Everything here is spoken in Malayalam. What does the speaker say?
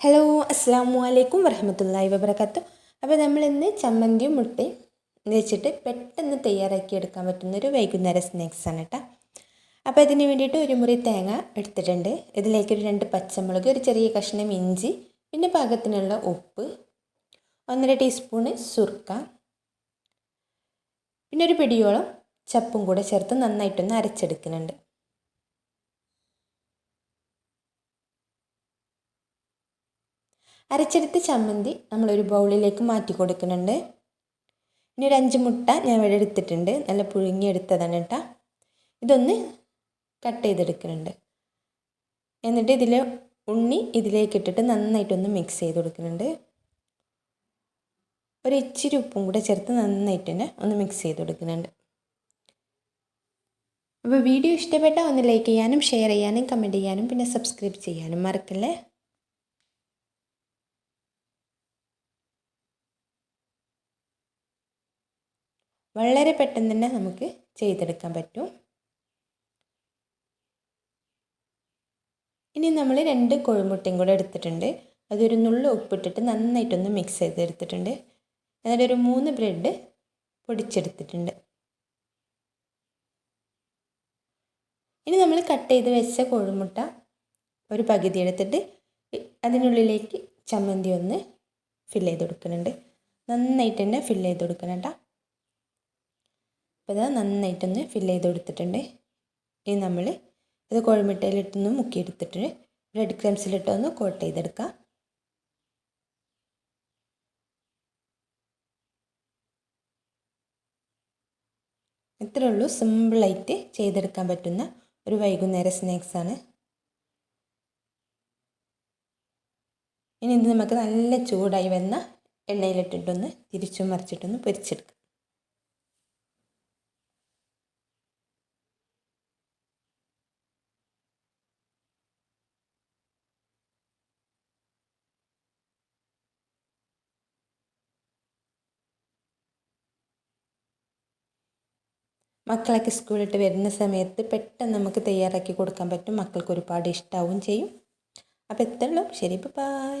ഹലോ അസ്സാം വലൈക്കും വറഹമത്തല്ലാഹി വബർക്കാത്തു അപ്പോൾ നമ്മൾ ഇന്ന് ചമ്മന്തിയും മുട്ടയും വെച്ചിട്ട് പെട്ടെന്ന് തയ്യാറാക്കി എടുക്കാൻ പറ്റുന്ന ഒരു വൈകുന്നേര സ്നാക്സ് ആണ് കേട്ടോ അപ്പോൾ ഇതിന് വേണ്ടിയിട്ട് ഒരു മുറി തേങ്ങ എടുത്തിട്ടുണ്ട്. ഇതിലേക്ക് ഒരു രണ്ട് പച്ചമുളക് ഒരു ചെറിയ കഷ്ണം ഇഞ്ചി പിന്നെ പാകത്തിനുള്ള ഉപ്പ് ഒന്നര ടീസ്പൂണ് സുർക്ക പിന്നെ ഒരു പിടിയോളം ചപ്പും കൂടെ ചേർത്ത് നന്നായിട്ടൊന്ന് അരച്ചെടുക്കുന്നുണ്ട്. അരച്ചെടുത്ത ചമ്മന്തി നമ്മളൊരു ബൗളിലേക്ക് മാറ്റി കൊടുക്കുന്നുണ്ട്. ഇനി ഒരു അഞ്ച് മുട്ട ഞാൻ ഇവിടെ എടുത്തിട്ടുണ്ട്. നല്ല പുഴുങ്ങിയെടുത്തതാണ് കേട്ടോ ഇതൊന്ന് കട്ട് ചെയ്തെടുക്കുന്നുണ്ട്. എന്നിട്ട് ഇതിൽ ഉണ്ണി ഇതിലേക്ക് ഇട്ടിട്ട് നന്നായിട്ടൊന്ന് മിക്സ് ചെയ്ത് കൊടുക്കുന്നുണ്ട്. ഒരു ഇച്ചിരി ഉപ്പും കൂടെ ചേർത്ത് നന്നായിട്ട് തന്നെ ഒന്ന് മിക്സ് ചെയ്ത് കൊടുക്കുന്നുണ്ട്. അപ്പോൾ വീഡിയോ ഇഷ്ടപ്പെട്ടാൽ ഒന്ന് ലൈക്ക് ചെയ്യാനും ഷെയർ ചെയ്യാനും കമന്റ് ചെയ്യാനും പിന്നെ സബ്സ്ക്രൈബ് ചെയ്യാനും മറക്കല്ലേ? വളരെ പെട്ടെന്ന് തന്നെ നമുക്ക് ചെയ്തെടുക്കാൻ പറ്റും. ഇനി നമ്മൾ രണ്ട് കോഴിമുട്ടയും കൂടെ എടുത്തിട്ടുണ്ട്. അതൊരു നുള്ള ഉപ്പിട്ടിട്ട് നന്നായിട്ടൊന്ന് മിക്സ് ചെയ്തെടുത്തിട്ടുണ്ട്. എന്നിട്ട് ഒരു മൂന്ന് ബ്രെഡ് പൊടിച്ചെടുത്തിട്ടുണ്ട്. ഇനി നമ്മൾ കട്ട് ചെയ്ത് വെച്ച കോഴിമുട്ട ഒരു പകുതി എടുത്തിട്ട് അതിനുള്ളിലേക്ക് ചമ്മന്തി ഒന്ന് ഫില്ല് ചെയ്ത് കൊടുക്കുന്നുണ്ട്. നന്നായിട്ട് തന്നെ ഫില്ല് ചെയ്ത് കൊടുക്കണം കേട്ടോ. അപ്പോൾ ഇത് നന്നായിട്ടൊന്ന് ഫില്ല് ചെയ്ത് കൊടുത്തിട്ടുണ്ട്. ഇനി നമ്മൾ ഇത് കോഴിമുട്ടയിലിട്ടൊന്ന് മുക്കിയെടുത്തിട്ട് ബ്രെഡ് ക്രംസിലിട്ടൊന്ന് കോട്ട് ചെയ്തെടുക്കാം. ഇത്രേ ഉള്ളൂ സിമ്പിളായിട്ട് ചെയ്തെടുക്കാൻ പറ്റുന്ന ഒരു വൈകുന്നേര സ്നാക്സാണ് ഇനി ഇത് നമുക്ക് നല്ല ചൂടായി വന്ന എണ്ണയിലിട്ടിട്ടൊന്ന് തിരിച്ചും മറിച്ചിട്ടൊന്ന് പൊരിച്ചെടുക്കാം. മക്കളൊക്കെ സ്കൂളിട്ട് വരുന്ന സമയത്ത് പെട്ടെന്ന് നമുക്ക് തയ്യാറാക്കി കൊടുക്കാൻ പറ്റും. മക്കൾക്ക് ഒരുപാട് ഇഷ്ടമാവും ചെയ്യും. അപ്പോൾ എത്തുള്ളൂ ശരി ബൈ